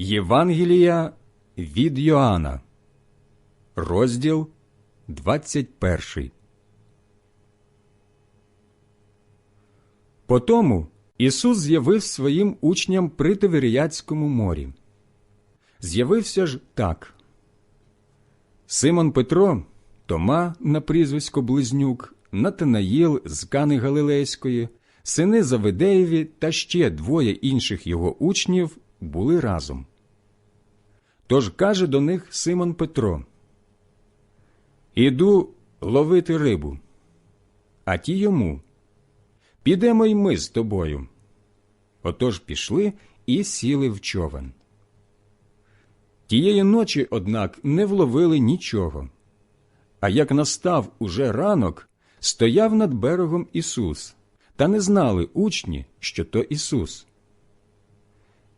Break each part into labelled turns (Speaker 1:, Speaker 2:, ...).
Speaker 1: Євангелія від Йоанна, розділ 21. Потому Ісус з'явив своїм учням при Тиверіяцькому морі. З'явився ж так. Симон Петро, Тома на прізвисько Близнюк, Натанаїл з Кани Галилейської, сини Завидеєві та ще двоє інших його учнів були разом. Тож каже до них Симон Петро: Іду ловити рибу. А ті йому Підемо й ми з тобою. Отож пішли і сіли в човен. Тієї ночі, однак, не вловили нічого. А як настав уже ранок, стояв над берегом Ісус, та не знали учні, що то Ісус.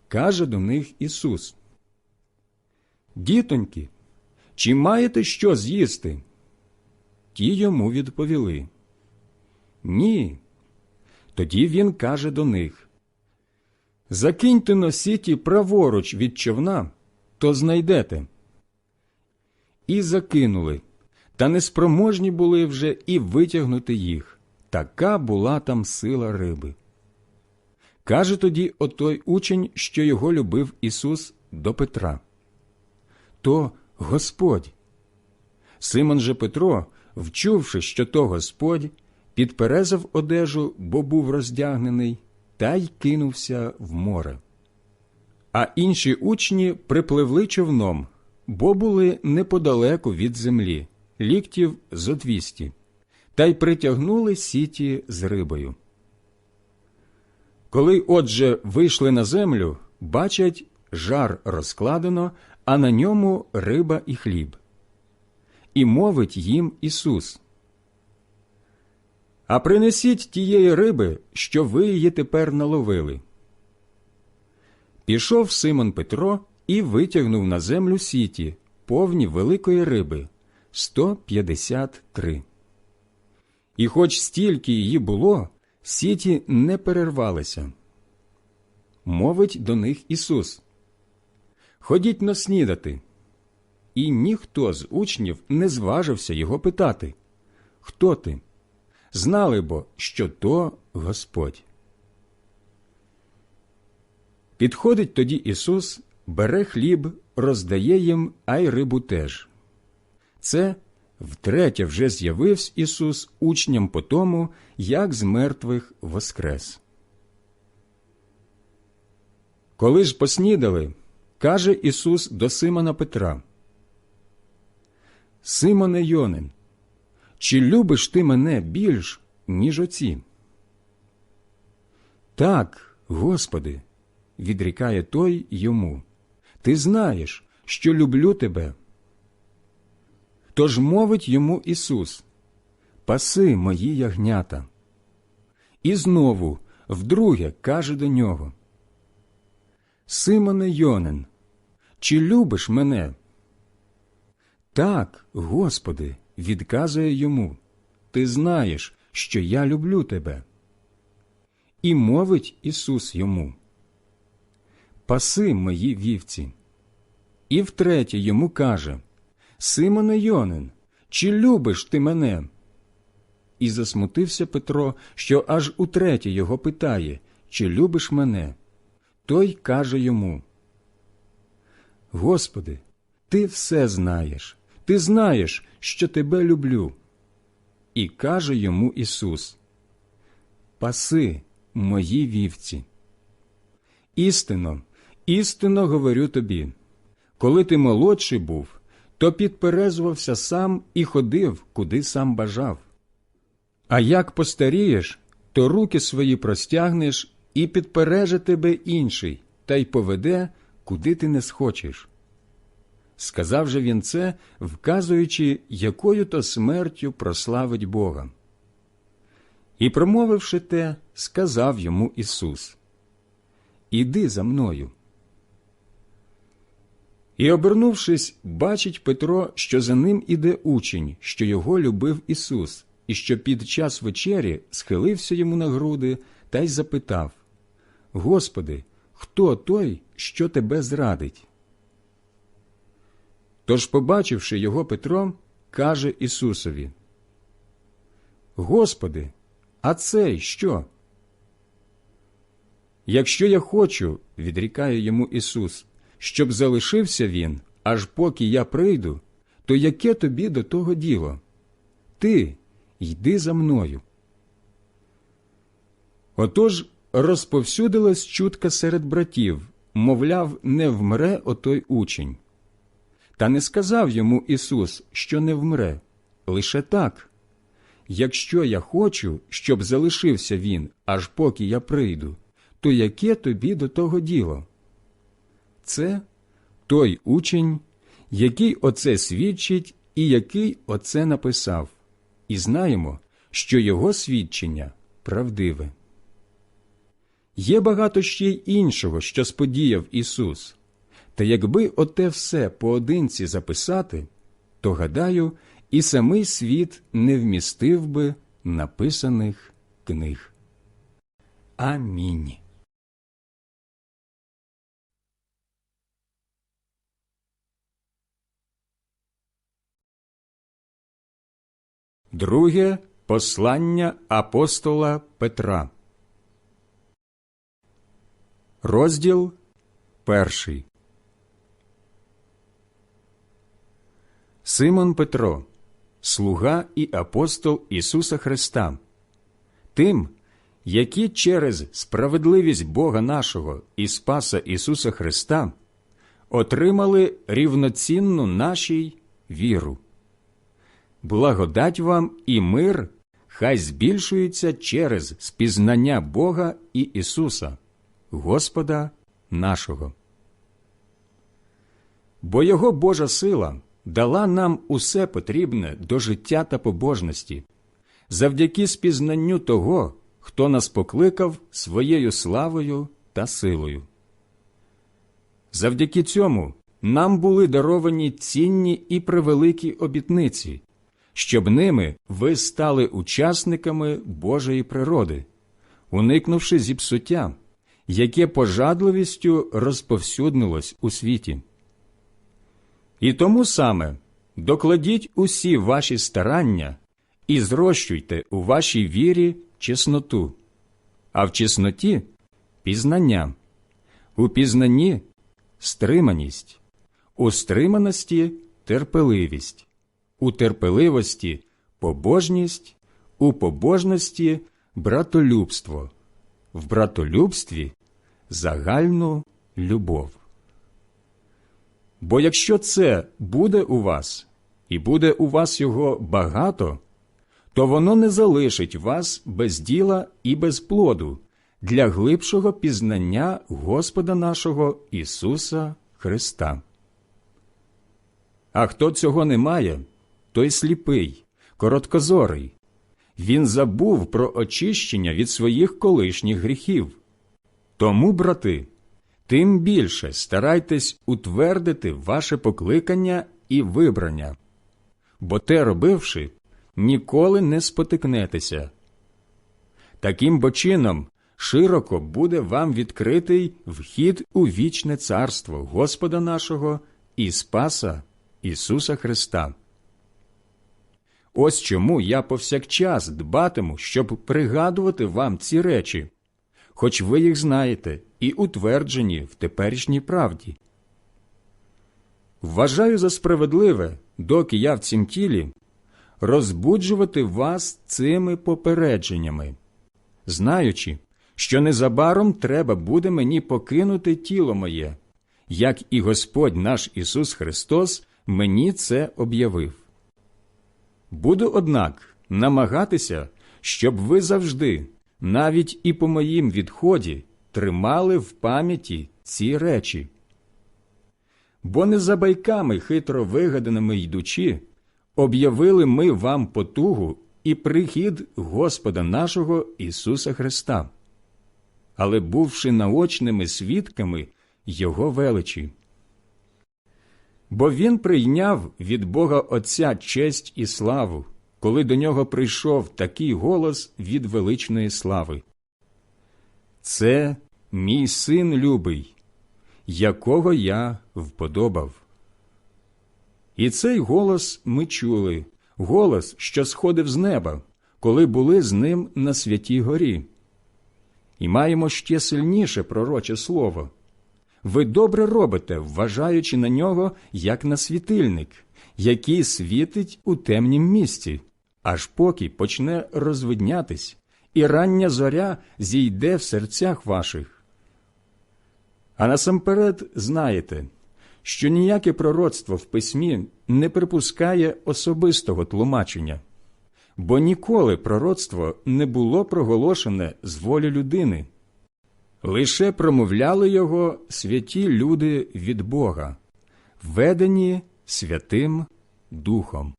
Speaker 1: Каже до них Ісус. Дітоньки, чи маєте що з'їсти? Ті йому відповіли. Ні. Тоді він каже до них Закиньте носіті праворуч від човна, то знайдете. І закинули, та неспроможні були вже і витягнути їх. Така була там сила риби. Каже тоді отой учень, що його любив Ісус до Петра. То Господь. Симон же Петро, вчувши, що то Господь, підперезав одежу, бо був роздягнений, та й кинувся в море. А інші учні припливли човном, бо були неподалеку від землі, ліктів зо двісті, та й притягнули сіті з рибою. Коли отже вийшли на землю, бачать, жар розкладено, а на ньому риба і хліб. І мовить їм Ісус. А принесіть тієї риби, що ви її тепер наловили. Пішов Симон Петро і витягнув на землю сіті, повні великої риби 153. І хоч стільки її було, сіті не перервалися. Мовить до них Ісус. Ходіть но снідати. І ніхто з учнів не зважився його питати Хто ти? Знали бо, що то Господь. Підходить тоді Ісус, бере хліб, роздає їм, а й рибу теж. Це втретє вже з'явився Ісус учням по тому, як з мертвих воскрес. Коли ж поснідали, каже Ісус до Симона Петра Симоне Йонин, чи любиш ти мене більш, ніж оці? Так, Господи, відрікає той йому. Ти знаєш, що люблю тебе. Тож мовить йому Ісус Паси мої ягнята. І знову вдруге каже до нього Симоне Йонин, чи любиш мене? Так, Господи, відказує йому Ти знаєш, що я люблю тебе. І мовить Ісус йому Паси мої вівці. І втретє йому каже Симоне Йонин, чи любиш ти мене? І засмутився Петро, що аж утретє його питає Чи любиш мене? Той каже йому Господи, ти все знаєш, ти знаєш, що тебе люблю. І каже йому Ісус Паси мої вівці. Істинно, істинно говорю тобі, коли ти молодший був, то підперезувався сам і ходив, куди сам бажав. А як постарієш, то руки свої простягнеш і підпереже тебе інший, та й поведе, куди ти не схочеш. Сказав же він це, вказуючи, якою то смертю прославить Бога. І, промовивши те, сказав йому Ісус Іди за мною. І, обернувшись, бачить Петро, що за ним іде учень, що його любив Ісус, і що під час вечері схилився йому на груди та й запитав Господи, хто той, що тебе зрадить. Тож, побачивши його Петро, каже Ісусові: Господи, а цей що? Якщо я хочу, відрікає йому Ісус, щоб залишився він, аж поки я прийду, то яке тобі до того діло? Ти йди за мною. Отож розповсюдилась чутка серед братів, мовляв, не вмре отой учень. Та не сказав йому Ісус, що не вмре, лише так. Якщо я хочу, щоб залишився він, аж поки я прийду, то яке тобі до того діло? Це той учень, який оце свідчить і який оце написав, і знаємо, що його свідчення правдиве. Є багато ще й іншого, що сподіяв Ісус. Та якби оте все поодинці записати, то, гадаю, і самий світ не вмістив би написаних книг. Амінь. Друге послання апостола Петра. Розділ перший. Симон Петро, слуга і апостол Ісуса Христа, тим, які через справедливість Бога нашого і Спаса Ісуса Христа отримали рівноцінну нашій віру. Благодать вам і мир хай збільшується через спізнання Бога і Ісуса, Господа нашого. Бо Його Божа сила дала нам усе потрібне до життя та побожності, завдяки спізнанню того, хто нас покликав своєю славою та силою. Завдяки цьому нам були даровані цінні і превеликі обітниці, щоб ними ви стали учасниками Божої природи, уникнувши зіпсуття, яке пожадливістю розповсюднилось у світі. І тому саме докладіть усі ваші старання і зрощуйте у вашій вірі чесноту, а в чесноті пізнання, у пізнанні стриманість, у стриманості терпеливість, у терпеливості побожність, у побожності братолюбство, в братолюбстві загальну любов. Бо якщо це буде у вас, і буде у вас його багато, то воно не залишить вас без діла і без плоду для глибшого пізнання Господа нашого Ісуса Христа. А хто цього не має, той сліпий, короткозорий. Він забув про очищення від своїх колишніх гріхів. Тому, брати, тим більше старайтесь утвердити ваше покликання і вибрання, бо те робивши, ніколи не спотикнетеся. Таким бо чином широко буде вам відкритий вхід у вічне царство Господа нашого і Спаса Ісуса Христа. Ось чому я повсякчас дбатиму, щоб пригадувати вам ці речі, хоч ви їх знаєте і утверджені в теперішній правді. Вважаю за справедливе, доки я в цім тілі, розбуджувати вас цими попередженнями, знаючи, що незабаром треба буде мені покинути тіло моє, як і Господь наш Ісус Христос мені це об'явив. Буду, однак, намагатися, щоб ви завжди, навіть і по моїм відході, тримали в пам'яті ці речі. Бо не за байками хитро вигаданими йдучи, об'явили ми вам потугу і прихід Господа нашого Ісуса Христа, але бувши наочними свідками Його величі. Бо Він прийняв від Бога Отця честь і славу, коли до нього прийшов такий голос від величної слави. Це мій син любий, якого я вподобав. І цей голос ми чули, голос, що сходив з неба, коли були з ним на святій горі. І маємо ще сильніше пророче слово. Ви добре робите, вважаючи на нього як на світильник, який світить у темнім місці, аж поки почне розвиднятись, і рання зоря зійде в серцях ваших. А насамперед знаєте, що ніяке пророцтво в письмі не припускає особистого тлумачення, бо ніколи пророцтво не було проголошене з волі людини. Лише промовляли його святі люди від Бога, ведені Святим Духом.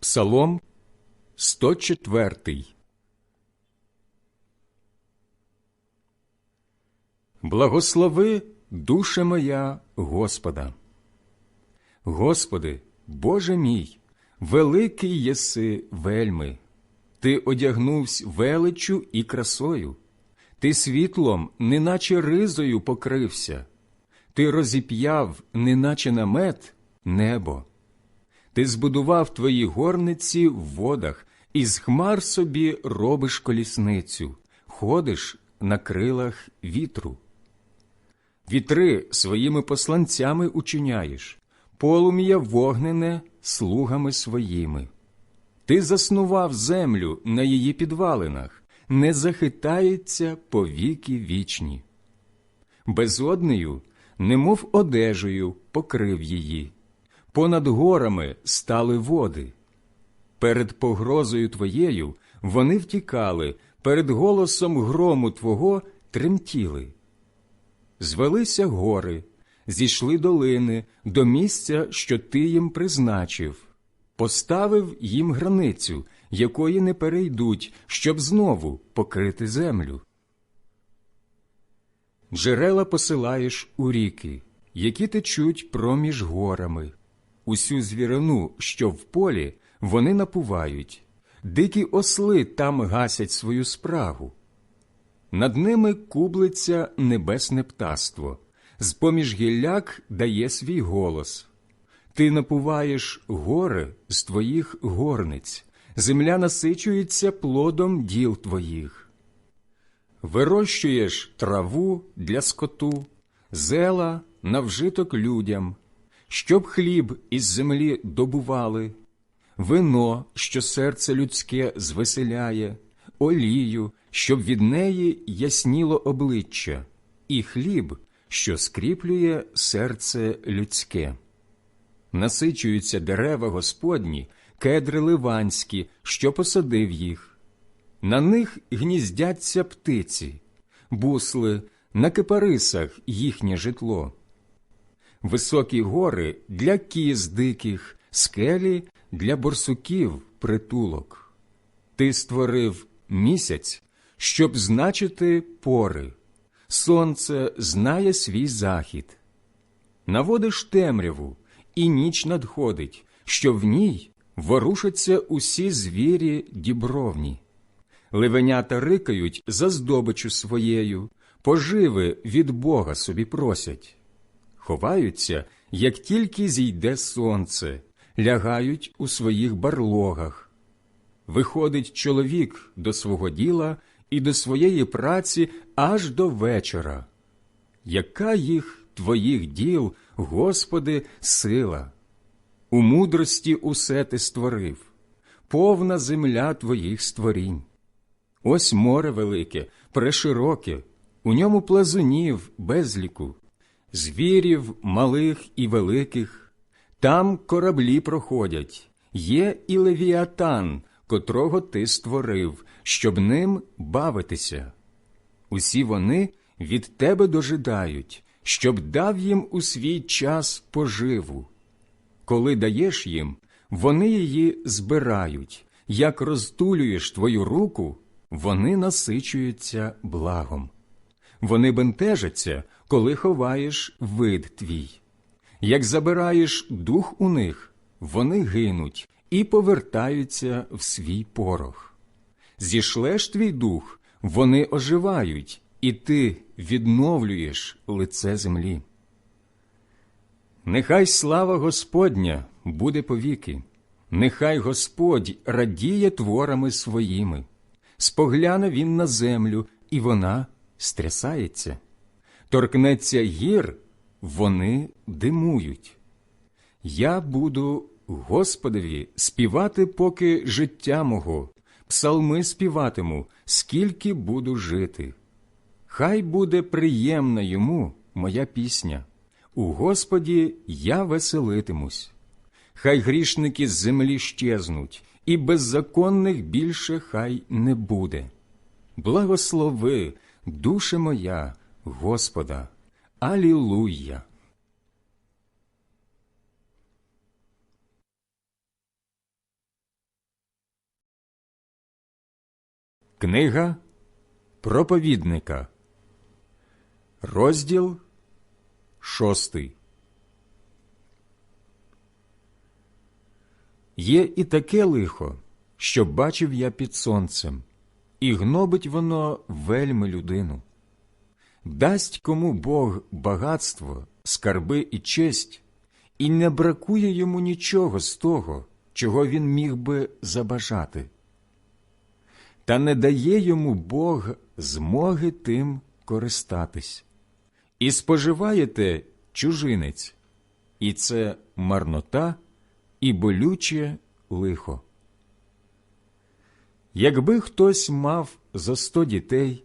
Speaker 1: Псалом 104 Благослови, душе моя, Господа. Господи, Боже мій, великий єси вельми, Ти одягнувсь величчю і красою, ти світлом, неначе ризою покрився, ти розіп'яв, неначе намет, небо. Ти збудував твої горниці в водах, і з хмар собі робиш колісницю, ходиш на крилах вітру. Вітри своїми посланцями учиняєш, полум'я вогнене слугами своїми. Ти заснував землю на її підвалинах, не захитається по віки вічні. Безоднею, немов одежею, покрив її понад горами стали води. Перед погрозою твоєю вони втікали, перед голосом грому Твого тремтіли. Звелися гори, зійшли долини до місця, що ти їм призначив, поставив їм границю, якої не перейдуть, щоб знову покрити землю. Джерела посилаєш у ріки, які течуть проміж горами усю звірину, що в полі, вони напувають, дикі осли там гасять свою спрагу. Над ними кублиться небесне птаство, з поміж гілляк дає свій голос. Ти напуваєш гори з твоїх горниць, земля насичується плодом діл твоїх. Вирощуєш траву для скоту, зела на вжиток людям щоб хліб із землі добували, вино, що серце людське звеселяє, олію, щоб від неї ясніло обличчя, і хліб, що скріплює серце людське. Насичуються дерева Господні, кедри ливанські, що посадив їх. На них гніздяться птиці, бусли, на кипарисах їхнє житло високі гори для кіз диких, скелі для борсуків притулок. Ти створив місяць, щоб значити пори, сонце знає свій захід. Наводиш темряву, і ніч надходить, що в ній ворушаться усі звірі дібровні. Ливенята рикають за здобичу своєю, поживи від Бога собі просять ховаються, як тільки зійде сонце, лягають у своїх барлогах. Виходить чоловік до свого діла і до своєї праці аж до вечора. Яка їх твоїх діл, Господи, сила? У мудрості усе ти створив, повна земля твоїх створінь. Ось море велике, прешироке, у ньому плазунів безліку звірів малих і великих, там кораблі проходять, є і левіатан, котрого ти створив, щоб ним бавитися. Усі вони від тебе дожидають, щоб дав їм у свій час поживу. Коли даєш їм, вони її збирають, як розтулюєш твою руку, вони насичуються благом. Вони бентежаться, коли ховаєш вид твій. Як забираєш дух у них, вони гинуть, і повертаються в свій порох. Зішлеш твій дух, вони оживають, і ти відновлюєш лице землі. Нехай слава Господня буде повіки, нехай Господь радіє творами своїми. Спогляне він на землю, і вона стрясається. Торкнеться гір, вони димують. Я буду Господові співати, поки життя мого, псалми співатиму, скільки буду жити. Хай буде приємна йому моя пісня. У Господі я веселитимусь. Хай грішники з землі щезнуть, і беззаконних більше хай не буде. Благослови, душе моя, Господа, Алілуя! Книга проповідника, розділ шостий. Є і таке лихо, що бачив я під сонцем, і гнобить воно вельми людину. Дасть кому Бог багатство, скарби і честь, і не бракує йому нічого з того, чого він міг би забажати. Та не дає йому Бог змоги тим користатись. І споживаєте чужинець, і це марнота і болюче лихо. Якби хтось мав за сто дітей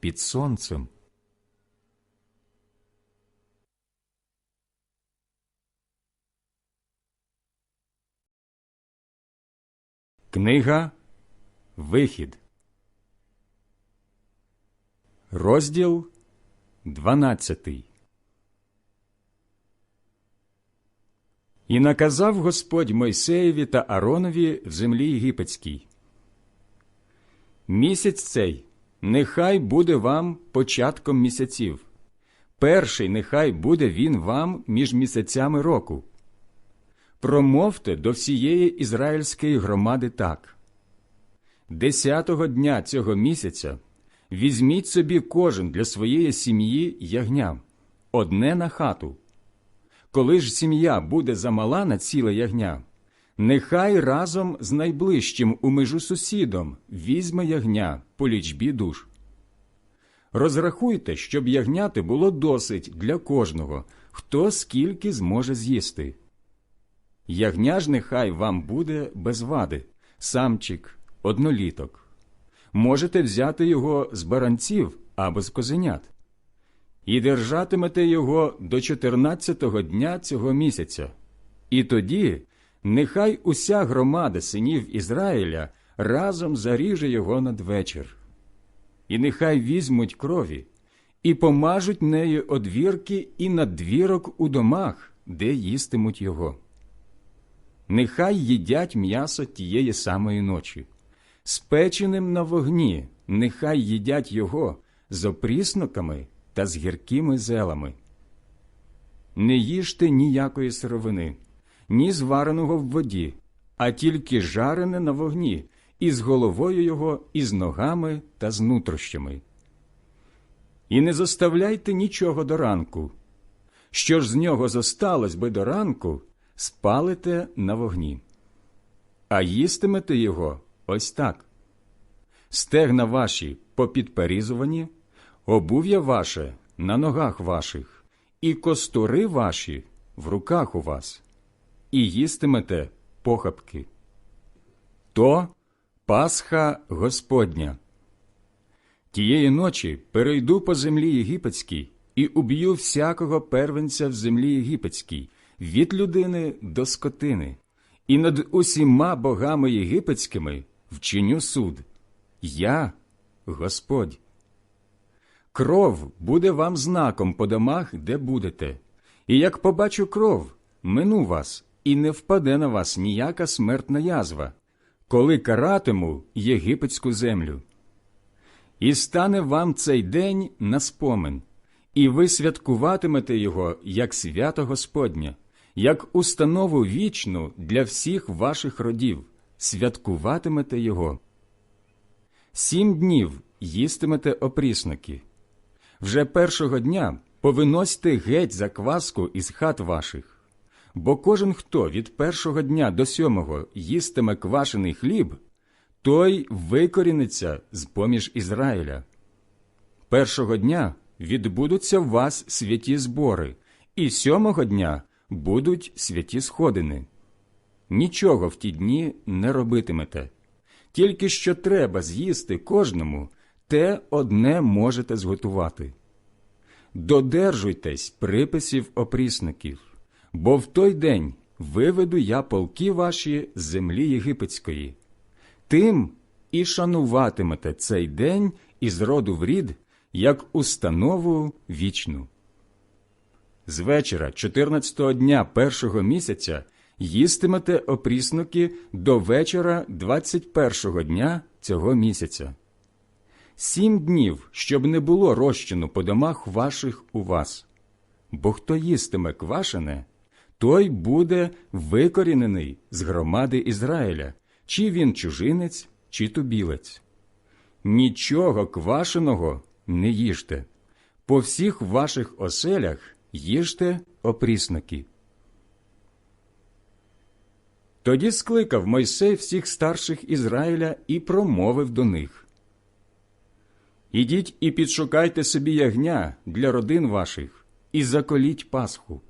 Speaker 1: під сонцем? Книга Вихід Розділ дванадцятий І наказав Господь Мойсеєві та Аронові в землі єгипетській. Місяць цей нехай буде вам початком місяців. Перший нехай буде він вам між місяцями року. Промовте до всієї ізраїльської громади так. Десятого дня цього місяця візьміть собі кожен для своєї сім'ї ягня, одне на хату. Коли ж сім'я буде замала на ціле ягня, нехай разом з найближчим у межу сусідом візьме ягня по лічбі душ. Розрахуйте, щоб ягняти було досить для кожного, хто скільки зможе з'їсти. Ягня ж нехай вам буде без вади, самчик, одноліток можете взяти його з баранців або з козенят, і держатимете його до 14-го дня цього місяця. І тоді нехай уся громада синів Ізраїля разом заріже його надвечір. І нехай візьмуть крові і помажуть нею одвірки і надвірок у домах, де їстимуть його. Нехай їдять м'ясо тієї самої ночі, спеченим на вогні, нехай їдять його з опрісноками та з гіркими зелами. Не їжте ніякої сировини, ні звареного в воді, а тільки жарене на вогні, із головою його, і з ногами та з нутрощами. І не заставляйте нічого до ранку. Що ж з нього зосталось би до ранку, спалите на вогні. А їстимете його ось так. Стегна ваші попідперізувані, обув'я ваше на ногах ваших, і костури ваші в руках у вас, і їстимете похапки. То Пасха Господня. Тієї ночі перейду по землі єгипетській і уб'ю всякого первенця в землі єгипетській, від людини до скотини, і над усіма богами єгипетськими вчиню суд. Я Господь. Кров буде вам знаком по домах, де будете, і як побачу кров, мину вас, і не впаде на вас ніяка смертна язва, коли каратиму єгипетську землю. І стане вам цей день на спомин, і ви святкуватимете його як свято Господнє, як установу вічну для всіх ваших родів, святкуватимете його. Сім днів їстимете опрісники. Вже першого дня повиносьте геть закваску із хат ваших, бо кожен, хто від першого дня до сьомого їстиме квашений хліб, той викоріниться з поміж Ізраїля. Першого дня відбудуться в вас святі збори, і сьомого дня будуть святі сходини. Нічого в ті дні не робитимете, тільки що треба з'їсти кожному, те одне можете зготувати. Додержуйтесь приписів опрісників, бо в той день виведу я полки ваші з землі єгипетської. Тим і шануватимете цей день із роду в рід, як установу вічну. З вечора 14-го дня першого місяця їстимете опрісники до вечора 21-го дня цього місяця. Сім днів, щоб не було розчину по домах ваших у вас. Бо хто їстиме квашене, той буде викорінений з громади Ізраїля, чи він чужинець, чи тубілець. Нічого квашеного не їжте. По всіх ваших оселях їжте опрісники. Тоді скликав Мойсей всіх старших Ізраїля і промовив до них. Ідіть і підшукайте собі ягня для родин ваших, і заколіть Пасху,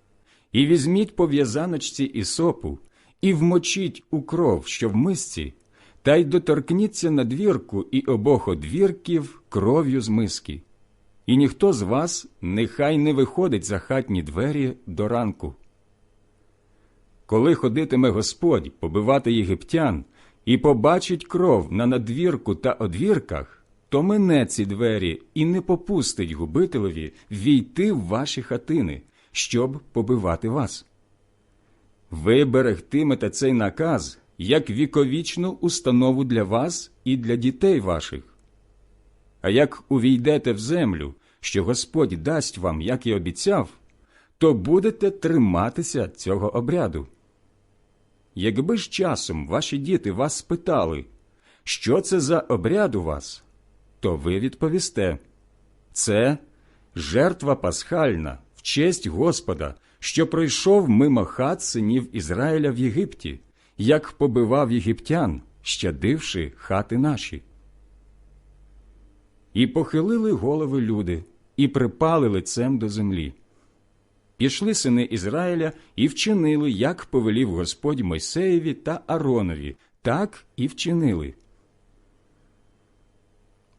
Speaker 1: і візьміть по в'язаночці ісопу, і вмочіть у кров, що в мисці, та й доторкніться на двірку і обох одвірків кров'ю з миски. І ніхто з вас нехай не виходить за хатні двері до ранку. Коли ходитиме Господь побивати єгиптян і побачить кров на надвірку та одвірках, то мине ці двері і не попустить губителеві війти в ваші хатини, щоб побивати вас. Ви берегтимете цей наказ як віковічну установу для вас і для дітей ваших. А як увійдете в землю, що Господь дасть вам, як і обіцяв, то будете триматися цього обряду. Якби ж часом ваші діти вас спитали, що це за обряд у вас, то ви відповісте це жертва пасхальна в честь Господа, що пройшов мимо хат синів Ізраїля в Єгипті, як побивав єгиптян, щадивши хати наші. І похилили голови люди, і припали лицем до землі. Пішли сини Ізраїля і вчинили, як повелів Господь Мойсеєві та Аронові, так і вчинили.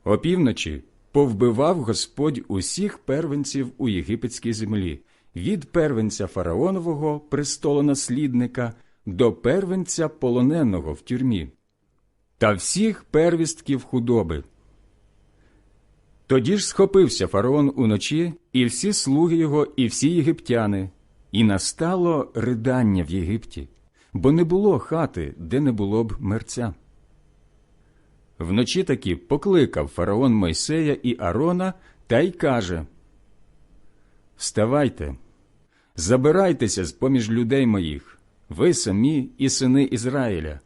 Speaker 1: Опівночі повбивав Господь усіх первенців у єгипетській землі, від первенця фараонового престолонаслідника до первенця полоненого в тюрмі, та всіх первістків худоби. Тоді ж схопився фараон уночі, і всі слуги його, і всі єгиптяни, і настало ридання в Єгипті, бо не було хати, де не було б мерця. Вночі таки покликав фараон Мойсея і Арона та й каже Вставайте, забирайтеся з поміж людей моїх, ви самі і сини Ізраїля.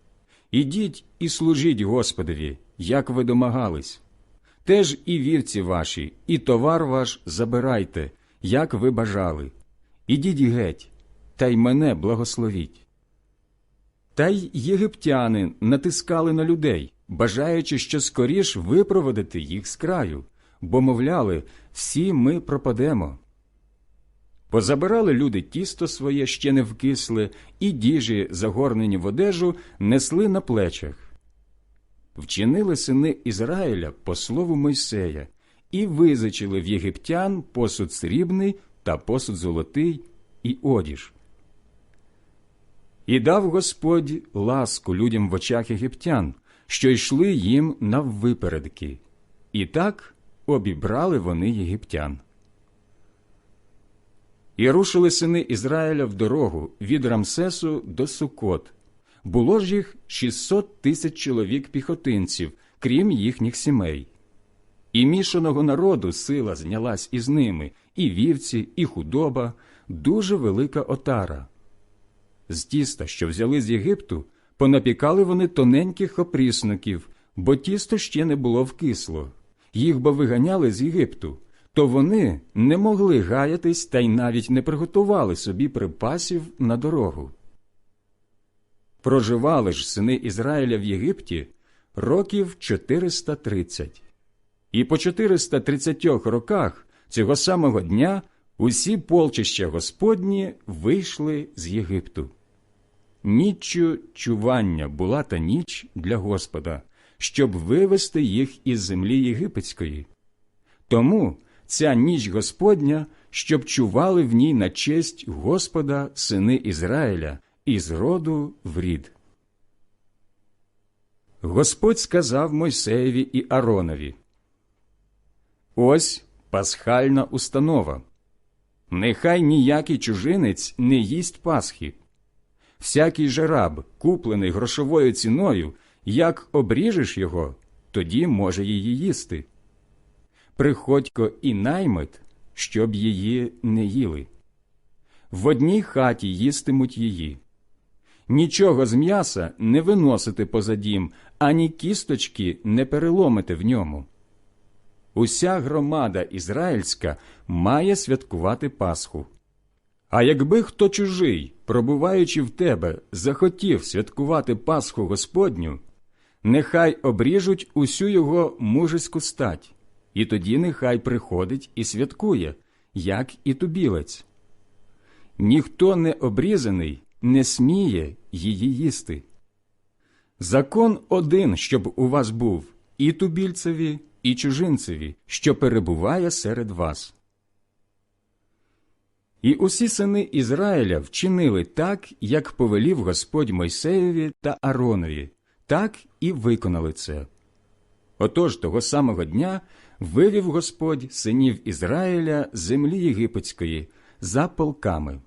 Speaker 1: Ідіть і служіть Господові, як ви домагались. Теж і вівці ваші, і товар ваш забирайте, як ви бажали. Ідіть геть, та й мене благословіть. Та й єгиптяни натискали на людей, бажаючи, що скоріш випроводити їх з краю, бо, мовляли, всі ми пропадемо. Позабирали люди тісто своє ще не вкисле, і діжі, загорнені в одежу, несли на плечах. Вчинили сини Ізраїля по слову Мойсея і визичили в єгиптян посуд срібний та посуд золотий і одіж. І дав Господь ласку людям в очах єгиптян, що йшли їм наввипередки. І так обібрали вони єгиптян. І рушили сини Ізраїля в дорогу від Рамсесу до Сукот. Було ж їх 600 тисяч чоловік піхотинців, крім їхніх сімей. І мішаного народу сила знялась із ними, і вівці, і худоба, дуже велика отара. З тіста, що взяли з Єгипту, понапікали вони тоненьких опрісноків, бо тісто ще не було вкисло. Їх бо виганяли з Єгипту, то вони не могли гаятись та й навіть не приготували собі припасів на дорогу. Проживали ж сини Ізраїля в Єгипті років 430. І по 430 роках цього самого дня усі полчища Господні вийшли з Єгипту. Ніччю чування була та ніч для Господа, щоб вивести їх із землі єгипетської. Тому ця ніч Господня, щоб чували в ній на честь Господа сини Ізраїля із роду в рід. Господь сказав Мойсеєві і Аронові Ось пасхальна установа. Нехай ніякий чужинець не їсть Пасхи. Всякий же раб, куплений грошовою ціною, як обріжеш його, тоді може її їсти. Приходько і наймит, щоб її не їли. В одній хаті їстимуть її. Нічого з м'яса не виносити поза дім, ані кісточки не переломити в ньому. Уся громада ізраїльська має святкувати Пасху. А якби хто чужий, пробуваючи в тебе, захотів святкувати Пасху Господню, нехай обріжуть усю його мужеську стать, і тоді нехай приходить і святкує, як і тубілець. Ніхто не обрізаний не сміє її їсти. Закон один, щоб у вас був і тубільцеві, і чужинцеві, що перебуває серед вас. І усі сини Ізраїля вчинили так, як повелів Господь Мойсеєві та Аронові, так і виконали це. Отож того самого дня вивів Господь синів Ізраїля з землі єгипетської за полками.